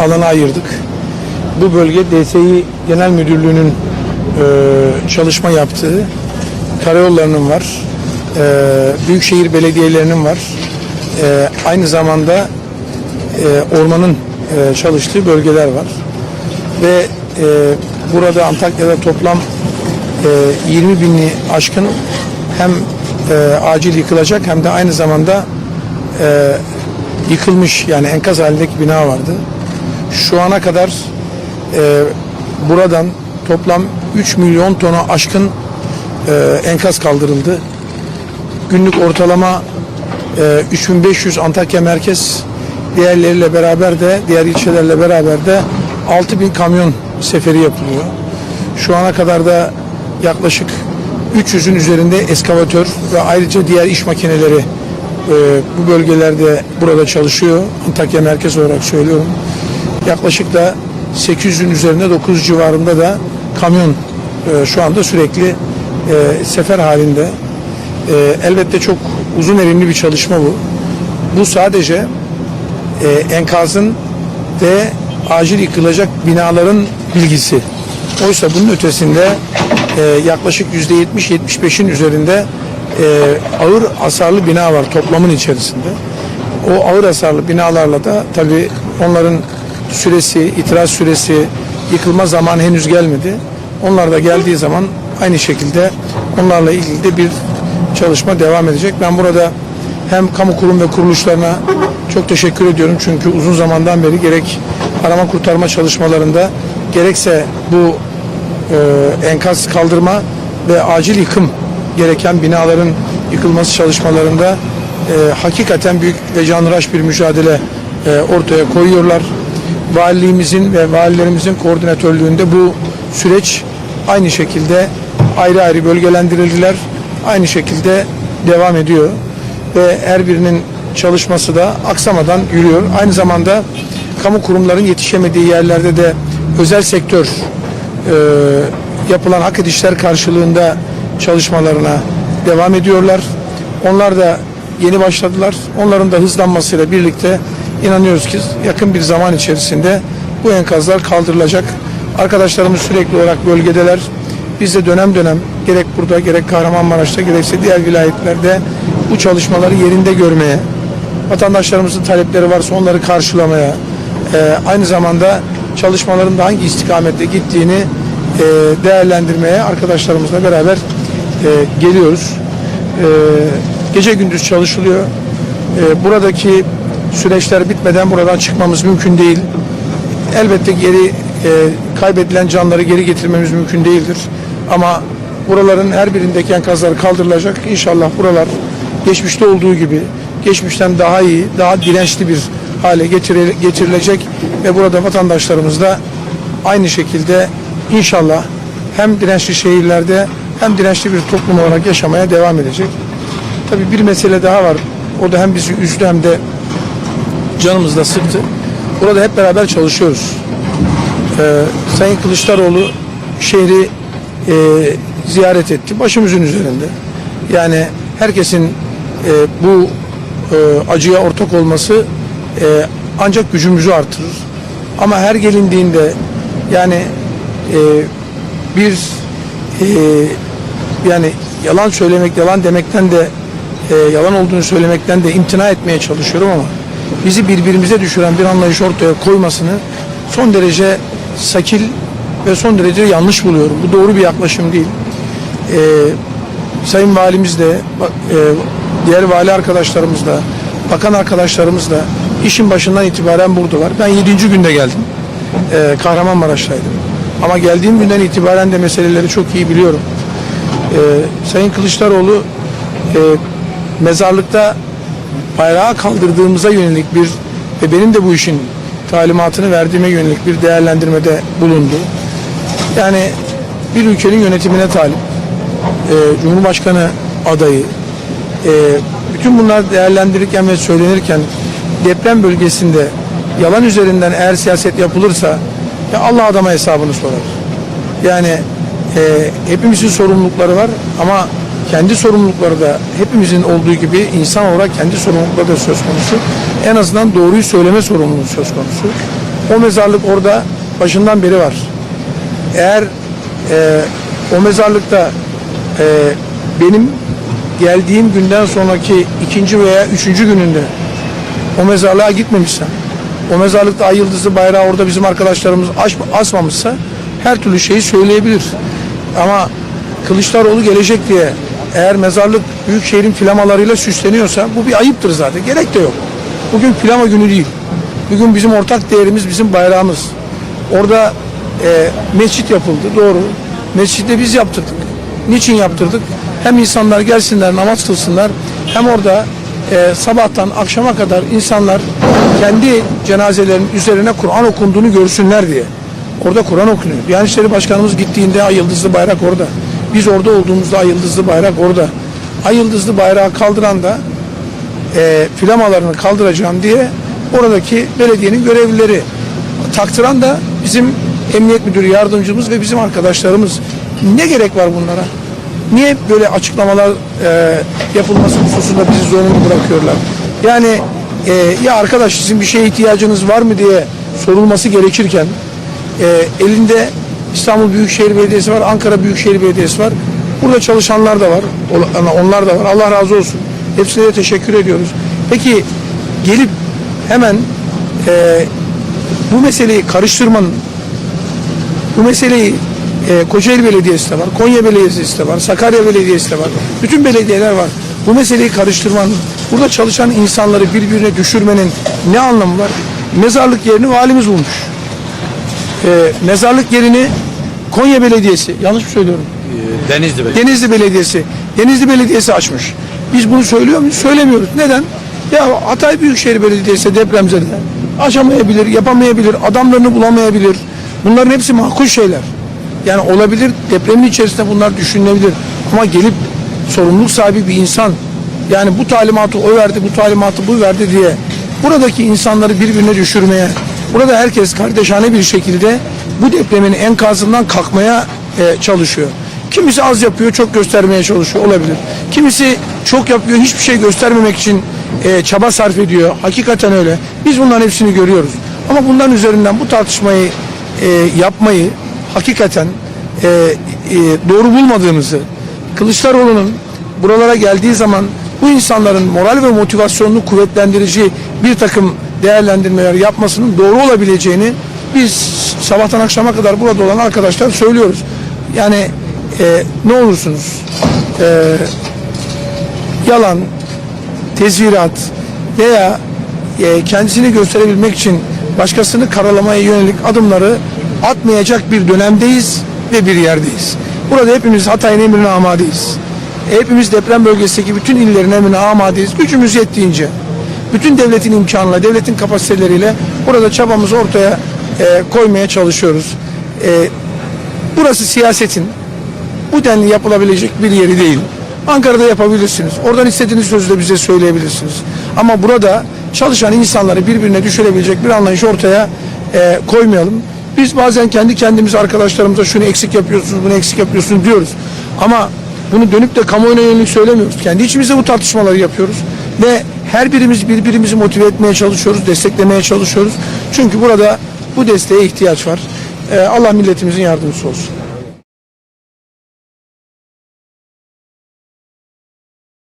alana ayırdık. Bu bölge DSİ Genel Müdürlüğü'nün e, çalışma yaptığı karayollarının var. E, büyükşehir belediyelerinin var. E, aynı zamanda e, ormanın e, çalıştığı bölgeler var. Ve e, burada Antakya'da toplam e, 20 binli aşkın hem e, acil yıkılacak hem de aynı zamanda e, yıkılmış yani enkaz halindeki bina vardı. Şu ana kadar e, buradan toplam 3 milyon tona aşkın e, enkaz kaldırıldı. Günlük ortalama e, 3500 Antakya merkez diğerleriyle beraber de diğer ilçelerle beraber de 6000 kamyon seferi yapılıyor. Şu ana kadar da yaklaşık 300'ün üzerinde eskavatör ve ayrıca diğer iş makineleri e, bu bölgelerde burada çalışıyor. Antakya merkez olarak söylüyorum. Yaklaşık da 800'ün üzerinde 9 civarında da kamyon e, şu anda sürekli e, sefer halinde. E, elbette çok uzun erimli bir çalışma bu. Bu sadece e, enkazın ve acil yıkılacak binaların bilgisi. Oysa bunun ötesinde e, yaklaşık %70-75'in üzerinde e, ağır hasarlı bina var toplamın içerisinde. O ağır hasarlı binalarla da tabii onların süresi, itiraz süresi, yıkılma zamanı henüz gelmedi. Onlar da geldiği zaman aynı şekilde onlarla ilgili de bir çalışma devam edecek. Ben burada hem kamu kurum ve kuruluşlarına çok teşekkür ediyorum. Çünkü uzun zamandan beri gerek arama kurtarma çalışmalarında gerekse bu e, enkaz kaldırma ve acil yıkım gereken binaların yıkılması çalışmalarında e, hakikaten büyük ve canhıraş bir mücadele e, ortaya koyuyorlar. Valiliğimizin ve valilerimizin koordinatörlüğünde bu süreç aynı şekilde ayrı ayrı bölgelendirildiler. Aynı şekilde devam ediyor ve her birinin çalışması da aksamadan yürüyor. Aynı zamanda kamu kurumların yetişemediği yerlerde de özel sektör e, yapılan hak edişler karşılığında çalışmalarına devam ediyorlar. Onlar da yeni başladılar. Onların da hızlanmasıyla birlikte inanıyoruz ki yakın bir zaman içerisinde bu enkazlar kaldırılacak. Arkadaşlarımız sürekli olarak bölgedeler. Biz de dönem dönem gerek burada gerek Kahramanmaraş'ta gerekse diğer vilayetlerde bu çalışmaları yerinde görmeye, vatandaşlarımızın talepleri varsa onları karşılamaya, e, aynı zamanda çalışmaların da hangi istikamette gittiğini e, değerlendirmeye arkadaşlarımızla beraber e, geliyoruz. E, gece gündüz çalışılıyor. E, buradaki süreçler bitmeden buradan çıkmamız mümkün değil. Elbette geri e, kaybedilen canları geri getirmemiz mümkün değildir. Ama buraların her birindeki enkazlar kaldırılacak. İnşallah buralar geçmişte olduğu gibi geçmişten daha iyi, daha dirençli bir hale getirilecek ve burada vatandaşlarımız da aynı şekilde inşallah hem dirençli şehirlerde hem dirençli bir toplum olarak yaşamaya devam edecek. Tabii bir mesele daha var. O da hem bizi üzdü hem de canımız da sıktı. Burada hep beraber çalışıyoruz. Ee, Sayın Kılıçdaroğlu şehri e, ziyaret etti. Başımızın üzerinde. Yani herkesin e, bu e, acıya ortak olması e, ancak gücümüzü artırır. Ama her gelindiğinde yani e, bir e, yani yalan söylemek, yalan demekten de e, yalan olduğunu söylemekten de imtina etmeye çalışıyorum ama bizi birbirimize düşüren bir anlayış ortaya koymasını son derece sakil ve son derece yanlış buluyorum. Bu doğru bir yaklaşım değil. E, Sayın Valimiz de, e, diğer vali arkadaşlarımız da, bakan arkadaşlarımız da işin başından itibaren buradalar. Ben 7. günde geldim. E, Kahramanmaraş'taydım. Ama geldiğim günden itibaren de meseleleri çok iyi biliyorum. E, Sayın Kılıçdaroğlu e, mezarlıkta bayrağı kaldırdığımıza yönelik bir ve benim de bu işin talimatını verdiğime yönelik bir değerlendirmede bulundu. Yani bir ülkenin yönetimine talip, e, Cumhurbaşkanı adayı, e, bütün bunlar değerlendirirken ve söylenirken deprem bölgesinde yalan üzerinden eğer siyaset yapılırsa ya Allah adama hesabını sorar. Yani e, hepimizin sorumlulukları var ama kendi sorumlulukları da hepimizin olduğu gibi insan olarak kendi sorumlulukları da söz konusu. En azından doğruyu söyleme sorumluluğu söz konusu. O mezarlık orada başından beri var. Eğer e, o mezarlıkta e, benim geldiğim günden sonraki ikinci veya üçüncü gününde o mezarlığa gitmemişsem, o mezarlıkta ay yıldızlı bayrağı orada bizim arkadaşlarımız aş- asmamışsa her türlü şeyi söyleyebilir. Ama Kılıçdaroğlu gelecek diye eğer mezarlık büyükşehirin flamalarıyla süsleniyorsa bu bir ayıptır zaten. Gerek de yok. Bugün flama günü değil. Bugün bizim ortak değerimiz bizim bayrağımız. Orada e, mescit yapıldı doğru. Mescidi biz yaptırdık. Niçin yaptırdık? Hem insanlar gelsinler namaz kılsınlar hem orada e, sabahtan akşama kadar insanlar kendi cenazelerinin üzerine Kur'an okunduğunu görsünler diye. Orada Kur'an okunuyor. Diyanet İşleri Başkanımız gittiğinde ay yıldızlı bayrak orada. Biz orada olduğumuzda ay yıldızlı bayrak orada. Ay yıldızlı bayrağı kaldıran da e, flamalarını kaldıracağım diye oradaki belediyenin görevlileri taktıran da bizim emniyet müdürü yardımcımız ve bizim arkadaşlarımız. Ne gerek var bunlara? Niye böyle açıklamalar e, yapılması hususunda bizi zorunlu bırakıyorlar? Yani e, ya arkadaş sizin bir şeye ihtiyacınız var mı diye sorulması gerekirken e, elinde İstanbul Büyükşehir Belediyesi var, Ankara Büyükşehir Belediyesi var. Burada çalışanlar da var, onlar da var. Allah razı olsun. Hepsine de teşekkür ediyoruz. Peki gelip hemen e, bu meseleyi karıştırmanın, bu meseleyi e, Kocaeli Belediyesi de var, Konya Belediyesi de var, Sakarya Belediyesi de var. Bütün belediyeler var. Bu meseleyi karıştırmanın, burada çalışan insanları birbirine düşürmenin ne anlamı var? Mezarlık yerini valimiz bulmuş. E, mezarlık yerini Konya Belediyesi, yanlış mı söylüyorum? Denizli Bey. Denizli Belediyesi. Denizli Belediyesi açmış. Biz bunu söylüyor muyuz? Söylemiyoruz. Neden? Ya Hatay Büyükşehir Belediyesi depremzede aşamayabilir, yapamayabilir, adamlarını bulamayabilir. Bunların hepsi makul şeyler. Yani olabilir, depremin içerisinde bunlar düşünülebilir. Ama gelip sorumluluk sahibi bir insan, yani bu talimatı o verdi, bu talimatı bu verdi diye buradaki insanları birbirine düşürmeye, burada herkes kardeşane bir şekilde bu depremin enkazından kalkmaya e, çalışıyor. Kimisi az yapıyor, çok göstermeye çalışıyor olabilir. Kimisi çok yapıyor, hiçbir şey göstermemek için e, çaba sarf ediyor. Hakikaten öyle. Biz bunların hepsini görüyoruz. Ama bunların üzerinden bu tartışmayı e, yapmayı hakikaten e, e, doğru bulmadığımızı, Kılıçdaroğlu'nun buralara geldiği zaman bu insanların moral ve motivasyonunu kuvvetlendirici bir takım değerlendirmeler yapmasının doğru olabileceğini biz sabahtan akşama kadar burada olan arkadaşlar söylüyoruz. Yani e, ne olursunuz e, yalan, tezvirat veya e, kendisini gösterebilmek için başkasını karalamaya yönelik adımları atmayacak bir dönemdeyiz ve bir yerdeyiz. Burada hepimiz Hatay'ın emrine amadeyiz. Hepimiz deprem bölgesindeki bütün illerin emrine amadeyiz. Gücümüz yettiğince bütün devletin imkanıyla, devletin kapasiteleriyle burada çabamızı ortaya e, koymaya çalışıyoruz. E, burası siyasetin bu denli yapılabilecek bir yeri değil. Ankara'da yapabilirsiniz. Oradan istediğiniz sözü de bize söyleyebilirsiniz. Ama burada çalışan insanları birbirine düşürebilecek bir anlayış ortaya e, koymayalım. Biz bazen kendi kendimize arkadaşlarımıza şunu eksik yapıyorsunuz, bunu eksik yapıyorsunuz diyoruz. Ama bunu dönüp de kamuoyuna yönelik söylemiyoruz. Kendi içimizde bu tartışmaları yapıyoruz. Ve her birimiz birbirimizi motive etmeye çalışıyoruz, desteklemeye çalışıyoruz. Çünkü burada bu desteğe ihtiyaç var. E, Allah milletimizin yardımcısı olsun.